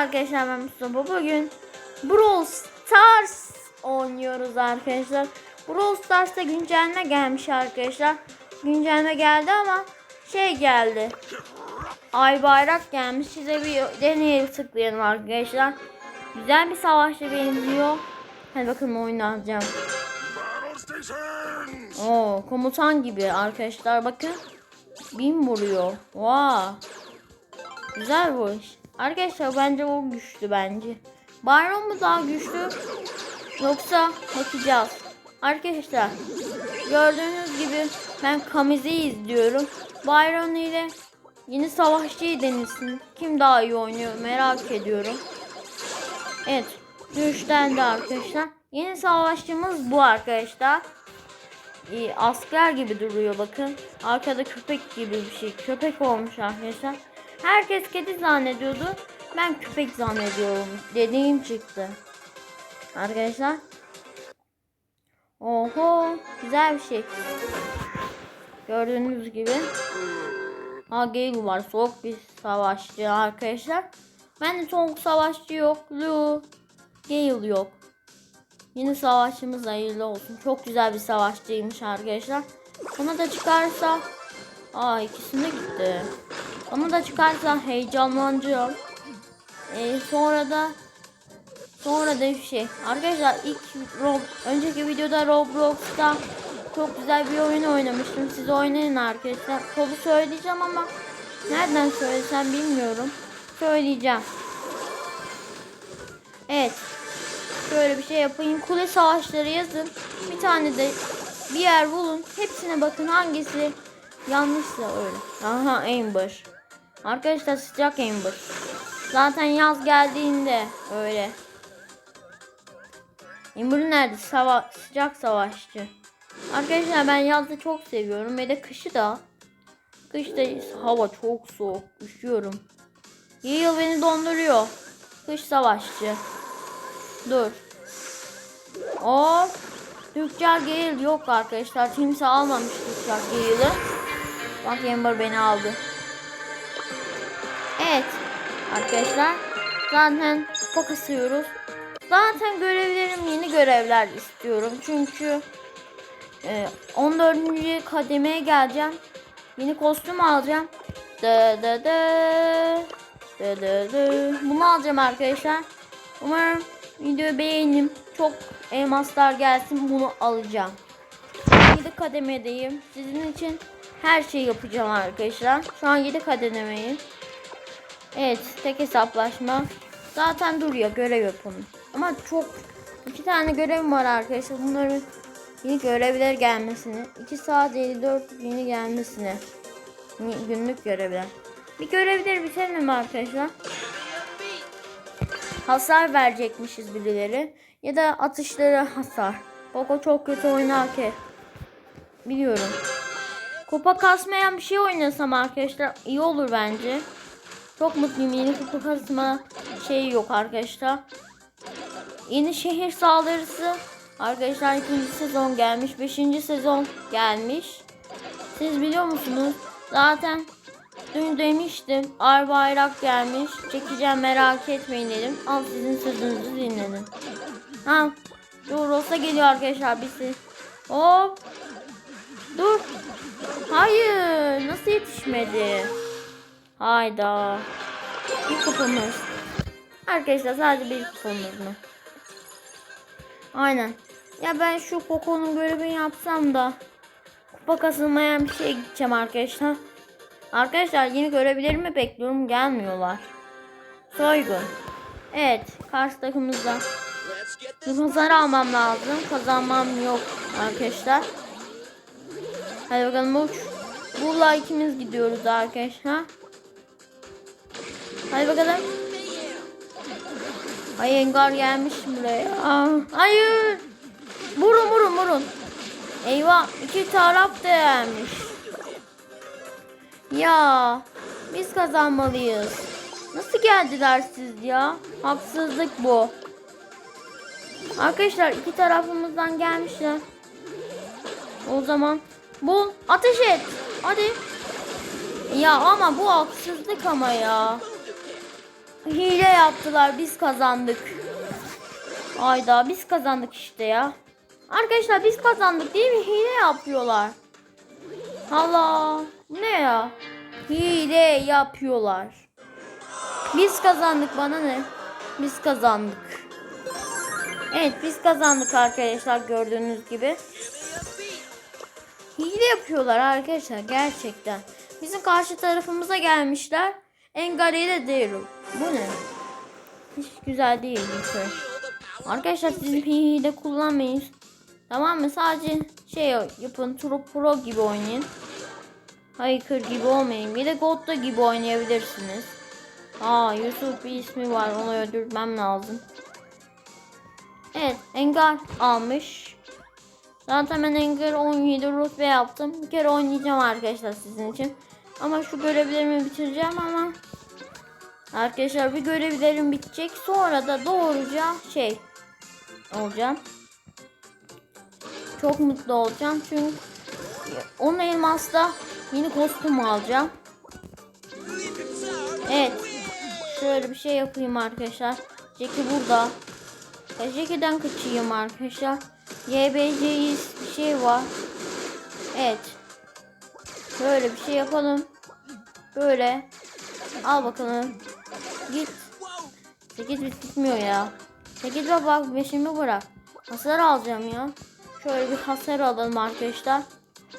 arkadaşlar ben Mustafa. Bugün Brawl Stars oynuyoruz arkadaşlar. Brawl Stars'ta güncelleme gelmiş arkadaşlar. Güncelleme geldi ama şey geldi. Ay bayrak gelmiş. Size bir deneyelim tıklayalım arkadaşlar. Güzel bir savaşa benziyor. Hadi bakalım stations! Oo, komutan gibi arkadaşlar bakın. Bin vuruyor. Vaa. Güzel bu iş. Arkadaşlar bence o güçlü bence. Byron mu daha güçlü? Yoksa bakacağız. Arkadaşlar gördüğünüz gibi ben Kamize'yi izliyorum. Byron ile yeni savaşçıyı denesin. Kim daha iyi oynuyor merak ediyorum. Evet. Güçlendi arkadaşlar. Yeni savaşçımız bu arkadaşlar. İyi, asker gibi duruyor bakın. Arkada köpek gibi bir şey. Köpek olmuş arkadaşlar. Herkes kedi zannediyordu. Ben köpek zannediyorum. Dediğim çıktı. Arkadaşlar. Oho. Güzel bir şey. Gördüğünüz gibi. Gale var. Soğuk bir savaşçı arkadaşlar. Ben de soğuk savaşçı yok. Lu. Gale yok. Yeni savaşçımız hayırlı olsun. Çok güzel bir savaşçıymış arkadaşlar. Ona da çıkarsa... Aa ikisinde gitti. Ona da çıkarsa heyecanlanacağım. Ee, sonra da sonra da bir şey. Arkadaşlar ilk Rob, önceki videoda Roblox'ta çok güzel bir oyun oynamıştım. Siz oynayın arkadaşlar. Kodu söyleyeceğim ama nereden söylesem bilmiyorum. Söyleyeceğim. Evet. Şöyle bir şey yapayım. Kule savaşları yazın. Bir tane de bir yer bulun. Hepsine bakın hangisi yanlışsa öyle. Aha Amber. Arkadaşlar sıcak Amber. Zaten yaz geldiğinde öyle. Amber nerede? Sava sıcak savaşçı. Arkadaşlar ben yazı çok seviyorum ve de kışı da. Kışta hava çok soğuk. Üşüyorum. Yıl beni donduruyor. Kış savaşçı. Dur. O Tüccar Gale yok arkadaşlar. Kimse almamış Tüccar Gale'ı. Bak Amber beni aldı. Evet. Arkadaşlar. Zaten kupa kasıyoruz. Zaten görevlerim yeni görevler istiyorum. Çünkü e, 14. kademeye geleceğim. Yeni kostüm alacağım. Dı dı dı. Dı dı dı. Bunu alacağım arkadaşlar. Umarım videoyu beğenin. Çok elmaslar gelsin bunu alacağım. 7 kademedeyim. Sizin için her şeyi yapacağım arkadaşlar. Şu an 7 kademeyim. Evet tek hesaplaşma. Zaten duruyor görev yapın. Ama çok iki tane görevim var arkadaşlar. Bunların yeni görevler gelmesini. 2 saat 54 yeni gelmesine. Günlük görevler. Bir görevleri bitirelim arkadaşlar? hasar verecekmişiz birileri. Ya da atışları hasar. Boko çok kötü oynar ki. Biliyorum. Kupa kasmayan bir şey oynasam arkadaşlar iyi olur bence. Çok mutluyum. Yeni kupa kasma şeyi yok arkadaşlar. Yeni şehir saldırısı. Arkadaşlar ikinci sezon gelmiş. Beşinci sezon gelmiş. Siz biliyor musunuz? Zaten Dün demiştim Ar bayrak gelmiş. Çekeceğim merak etmeyin dedim. Al sizin sözünüzü dinledim. Ha. Dur Rosa geliyor arkadaşlar birisi. Hop. Dur. Hayır. Nasıl yetişmedi? Hayda. Bir kupamız. Arkadaşlar sadece bir kupamız mı? Aynen. Ya ben şu Poco'nun görevini yapsam da kupa kasılmayan bir şeye gideceğim arkadaşlar. Arkadaşlar yeni görevlerimi bekliyorum gelmiyorlar. Soygun. Evet karşı takımımızda. Pazarı almam lazım. Kazanmam yok arkadaşlar. Hadi bakalım uç. Bulla ikimiz gidiyoruz arkadaşlar. Hadi bakalım. Ay Engar gelmiş buraya. Hayır. Vurun vurun vurun. Eyvah iki taraf da gelmiş. Ya biz kazanmalıyız. Nasıl geldiler siz ya? Haksızlık bu. Arkadaşlar iki tarafımızdan gelmişler. O zaman bu ateş et. Hadi. Ya ama bu haksızlık ama ya. Hile yaptılar. Biz kazandık. Ayda biz kazandık işte ya. Arkadaşlar biz kazandık değil mi? Hile yapıyorlar. Allah. Ne ya? Hile yapıyorlar. Biz kazandık bana ne? Biz kazandık. Evet biz kazandık arkadaşlar gördüğünüz gibi. Hile yapıyorlar arkadaşlar gerçekten. Bizim karşı tarafımıza gelmişler. Engariyle değil. Bu ne? Hiç güzel değil bu şey. Arkadaşlar siz hile kullanmayın. Tamam mı? Sadece şey yapın. Pro Pro gibi oynayın. Hacker gibi olmayın. Bir de God'da gibi oynayabilirsiniz. Aa Yusuf bir ismi var. Onu öldürmem lazım. Evet Engar almış. Zaten ben Engar 17 rütbe yaptım. Bir kere oynayacağım arkadaşlar sizin için. Ama şu görevlerimi bitireceğim ama Arkadaşlar bir görevlerim bitecek. Sonra da doğruca şey olacağım. Çok mutlu olacağım çünkü 10 elmasla yeni kostüm alacağım. Evet. Şöyle bir şey yapayım arkadaşlar. Jackie burada. Jackie'den kaçayım arkadaşlar. YBC bir şey var. Evet. Böyle bir şey yapalım. Böyle. Al bakalım. Git. 8 bit gitmiyor ya. 8 bak bak beşimi bırak. Hasar alacağım ya. Şöyle bir hasar alalım arkadaşlar.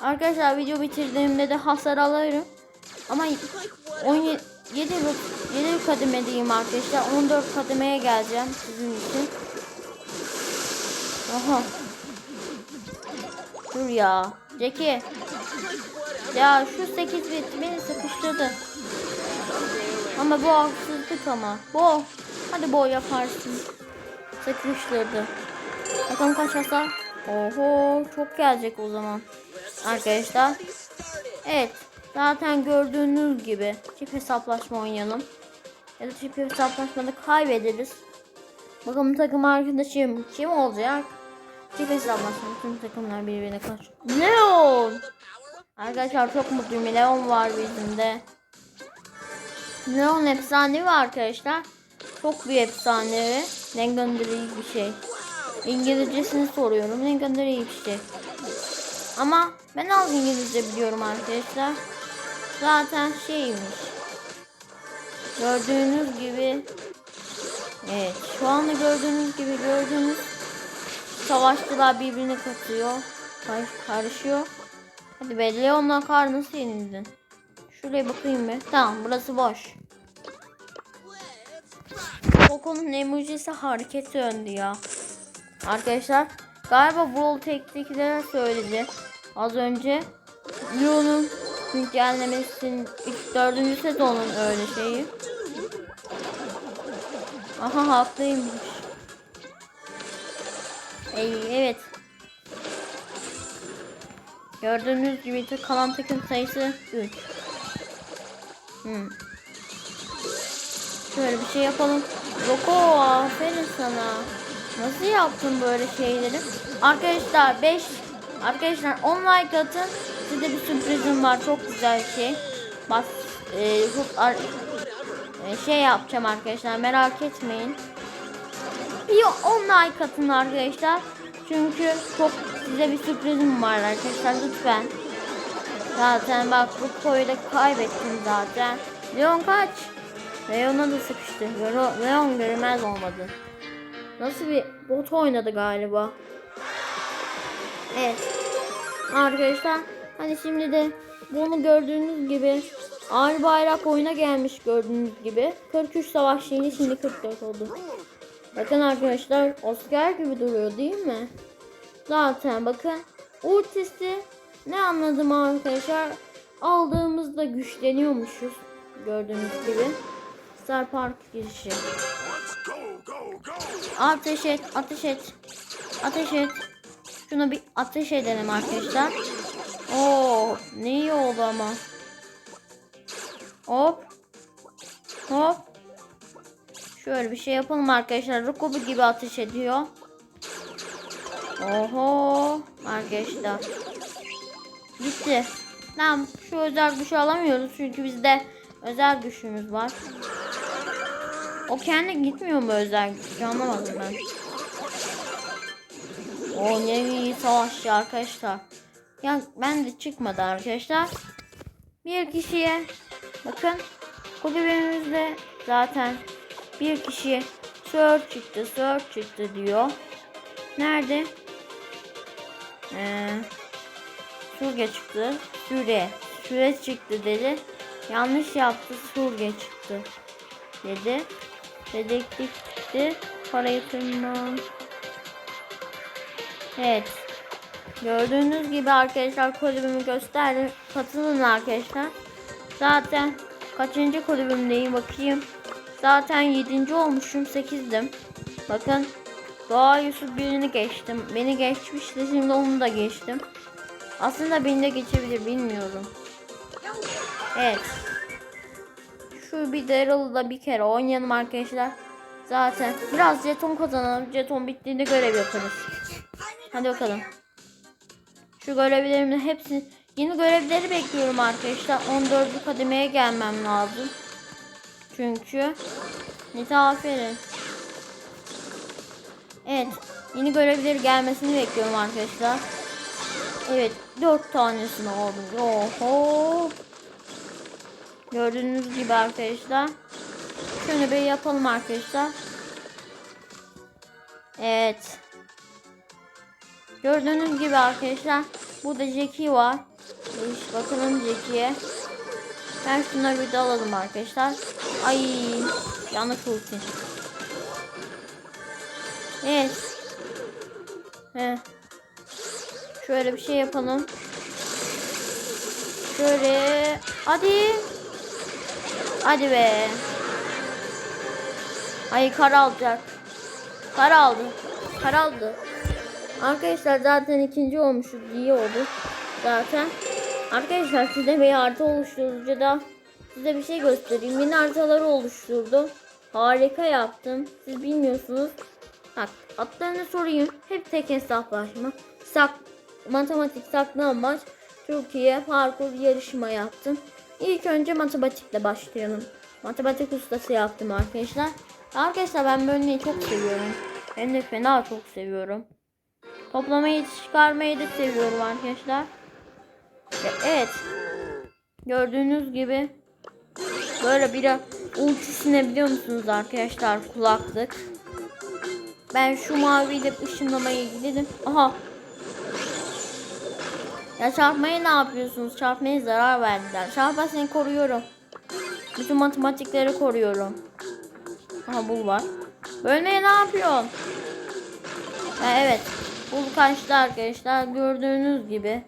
Arkadaşlar video bitirdiğimde de hasar alırım. Ama 17 7 7 kademedeyim arkadaşlar. 14 kademeye geleceğim sizin için. Aha. Dur ya. Jackie. Ya şu 8 bit beni sıkıştırdı. Ama bu haksızlık ama. Bu. Hadi bu yaparsın. Sıkıştırdı. Bakalım kaç hasar. Oho çok gelecek o zaman. Arkadaşlar. Evet. Zaten gördüğünüz gibi çift hesaplaşma oynayalım. Ya da çift hesaplaşmada kaybederiz. Bakalım takım arkadaşım kim olacak? Çift hesaplaşma tüm takımlar birbirine karşı. Leon! Arkadaşlar çok mutluyum. Leon var bizim de. Leon efsanevi arkadaşlar. Çok bir efsanevi. Legendary bir şey. İngilizcesini soruyorum. Legendary bir şey. Ama ben az İngilizce biliyorum arkadaşlar. Zaten şeymiş. Gördüğünüz gibi Evet şu anda gördüğünüz gibi gördüğünüz savaşçılar birbirine katıyor. Kar- Karışıyor. Hadi be Leon'la kar nasıl yenildin? Şuraya bakayım bir. Tamam burası boş. Poco'nun emojisi hareket döndü ya. Arkadaşlar galiba Brawl Teknik'ler söyledi. Az önce Leon'un güncellemesinin 4. sezonun öyle şeyi. Aha haklıymış. Ey, evet. Gördüğünüz gibi kalan takım sayısı 3. Hmm. Şöyle bir şey yapalım. Roko aferin sana. Nasıl yaptın böyle şeyleri? Arkadaşlar 5 Arkadaşlar 10 like atın. Size bir sürprizim var. Çok güzel bir şey. Bak e, çok ar- e, şey yapacağım arkadaşlar. Merak etmeyin. Bir 10 like atın arkadaşlar. Çünkü çok size bir sürprizim var arkadaşlar lütfen. Zaten bak bu koyu da kaybettim zaten. Leon kaç? Leon'a da sıkıştı. Leon görmez olmadı. Nasıl bir bot oynadı galiba. Evet. Arkadaşlar hani şimdi de bunu gördüğünüz gibi Ağır bayrak oyuna gelmiş gördüğünüz gibi. 43 savaş yeni şimdi 44 oldu. Bakın arkadaşlar Oscar gibi duruyor değil mi? Zaten bakın ultisi ne anladım arkadaşlar aldığımızda güçleniyormuşuz gördüğünüz gibi. Star Park girişi. Ateş et, ateş et. Ateş et. Şuna bir ateş edelim arkadaşlar. Oo, ne iyi oldu ama. Hop. Hop. Şöyle bir şey yapalım arkadaşlar. Rukubu gibi ateş ediyor. Oho. Arkadaşlar. Gitti. Tamam şu özel gücü alamıyoruz çünkü bizde özel güçümüz var. O kendi gitmiyor mu özel güç? Anlamadım ben. O ne iyi savaşçı arkadaşlar. Ya ben de çıkmadı arkadaşlar. Bir kişiye bakın kulübümüzde zaten bir kişiye sör çıktı sör çıktı diyor. Nerede? Ee, Surge çıktı. Süre. Süre çıktı dedi. Yanlış yaptı. Surge çıktı. Dedi. Dedektif çıktı. Para yatırımdan. Evet. Gördüğünüz gibi arkadaşlar kulübümü gösterdim. Katılın arkadaşlar. Zaten kaçıncı kulübümdeyim bakayım. Zaten 7. olmuşum 8'dim. Bakın Doğa Yusuf birini geçtim. Beni geçmişti şimdi onu da geçtim. Aslında beni de geçebilir bilmiyorum. Evet. Şu bir Daryl'da bir kere oynayalım arkadaşlar. Zaten biraz jeton kazanalım. Jeton bittiğinde görev yaparız. Hadi bakalım. Şu görevlerimin hepsi yeni görevleri bekliyorum arkadaşlar. 14. kademeye gelmem lazım. Çünkü Nita aferin. Evet. Yeni görevleri gelmesini bekliyorum arkadaşlar. Evet. 4 tanesini aldım. Oho. Gördüğünüz gibi arkadaşlar. Şunu bir yapalım arkadaşlar. Evet. Gördüğünüz gibi arkadaşlar. Burada Jackie var. İşte bakalım Jackie'ye. Ben şunları bir de alalım arkadaşlar. Ay yanlış ulti. Evet. He. Şöyle bir şey yapalım. Şöyle. Hadi. Hadi be. Ay kar alacak. Kar aldı. Kar aldı. Arkadaşlar zaten ikinci olmuşuz. İyi oldu. Zaten. Arkadaşlar size bir harita oluşturucu da size bir şey göstereyim. Yeni haritaları oluşturdum. Harika yaptım. Siz bilmiyorsunuz. Bak adlarını sorayım. Hep tek hesaplaşma. Sak matematik saklambaç. Türkiye parkur yarışma yaptım. İlk önce matematikle başlayalım. Matematik ustası yaptım arkadaşlar. Arkadaşlar ben bölmeyi çok seviyorum. Hem de fena çok seviyorum. Toplamayı çıkarmayı da seviyorum arkadaşlar. Ve Evet. Gördüğünüz gibi böyle bir ultisine biliyor musunuz arkadaşlar kulaklık. Ben şu maviyle ışınlamaya gidelim. Aha. Ya çarpmaya ne yapıyorsunuz? Çarpmaya zarar verdiler. Çarpma seni koruyorum. Bütün matematikleri koruyorum. Aha bul var. Bölmeye ne yapıyorsun? Ha, evet. Bul kaçtı arkadaşlar. Gördüğünüz gibi.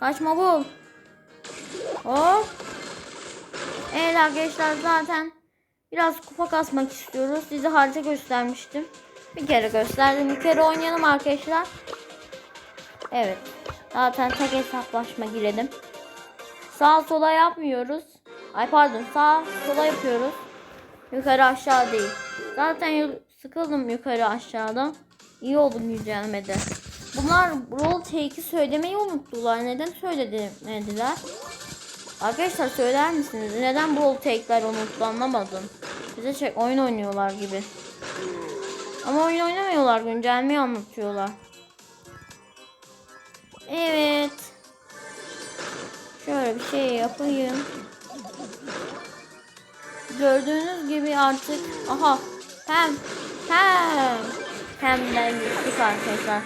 Kaçma bul. Hop. Evet arkadaşlar zaten biraz kupa kasmak istiyoruz. Size harita göstermiştim. Bir kere gösterdim. Bir kere oynayalım arkadaşlar. Evet. Zaten tek hesaplaşma girelim. Sağ sola yapmıyoruz. Ay pardon sağ sola yapıyoruz. Yukarı aşağı değil. Zaten sıkıldım yukarı aşağıdan. İyi oldu güncelleme Bunlar Brawl Take'i söylemeyi unuttular. Neden söylemediler? Arkadaşlar söyler misiniz? Neden Brawl Take'ler unuttu anlamadım. Bize şey oyun oynuyorlar gibi. Ama oyun oynamıyorlar. Güncellemeyi anlatıyorlar. Evet. Şöyle bir şey yapayım. Gördüğünüz gibi artık aha hem hem hemden gittik arkadaşlar.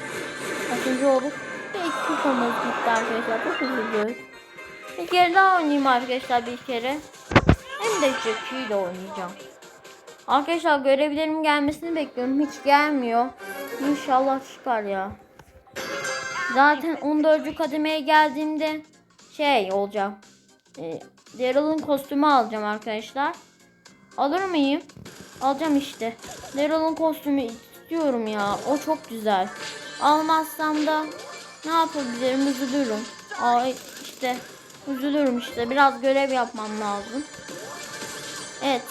Kaçıncı olduk? Bir kupamız gitti arkadaşlar. Çok üzüldük. Bir kere daha oynayayım arkadaşlar bir kere. Hem de Jackie'yi de oynayacağım. Arkadaşlar görevlerim gelmesini bekliyorum. Hiç gelmiyor. İnşallah çıkar ya. Zaten 14. kademeye geldiğimde şey olacağım. E, Daryl'ın kostümü alacağım arkadaşlar. Alır mıyım? Alacağım işte. Daryl'ın kostümü istiyorum ya. O çok güzel. Almazsam da ne yapabilirim? Üzülürüm. Ay işte üzülürüm işte. Biraz görev yapmam lazım. Evet.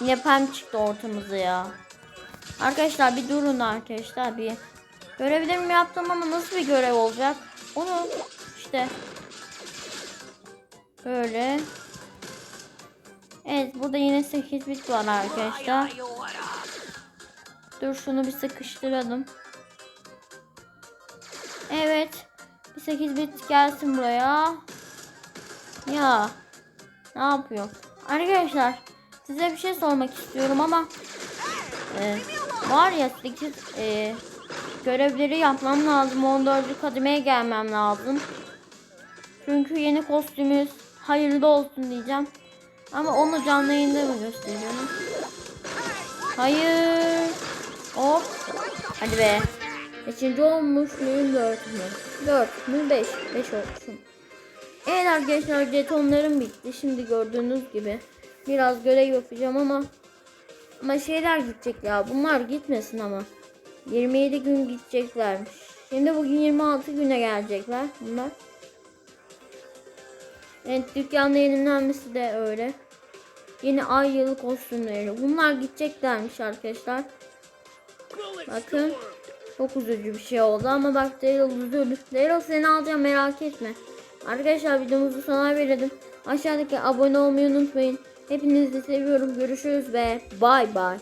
Yine pem çıktı ortamıza ya. Arkadaşlar bir durun arkadaşlar bir. Görevlerimi yaptım ama nasıl bir görev olacak? Onu işte böyle Evet burada yine 8 bit var arkadaşlar. Dur şunu bir sıkıştıralım. Evet. Bir 8 bit gelsin buraya. Ya. Ne yapıyor? Arkadaşlar size bir şey sormak istiyorum ama e, var ya 8 e, görevleri yapmam lazım. 14. kademeye gelmem lazım. Çünkü yeni kostümümüz hayırlı olsun diyeceğim. Ama onu canlı yayında mı gösteriyorum? Hayır. Hop. Hadi be. Kaçıncı olmuş muyum? Dört mü? Dört mü? Beş. Beş olmuşum. Evet arkadaşlar jetonlarım bitti. Şimdi gördüğünüz gibi. Biraz görev yapacağım ama ama şeyler gidecek ya. Bunlar gitmesin ama. 27 gün gideceklermiş. Şimdi bugün 26 güne gelecekler bunlar. Evet dükkanda yenilenmesi de öyle. Yeni ay yılı kostümleri. Bunlar gideceklermiş arkadaşlar. Bakın. Çok üzücü bir şey oldu ama bak Daryl üzüldü. Daryl seni alacağım merak etme. Arkadaşlar videomuzu sona verelim. Aşağıdaki abone olmayı unutmayın. Hepinizi seviyorum. Görüşürüz ve bay bay.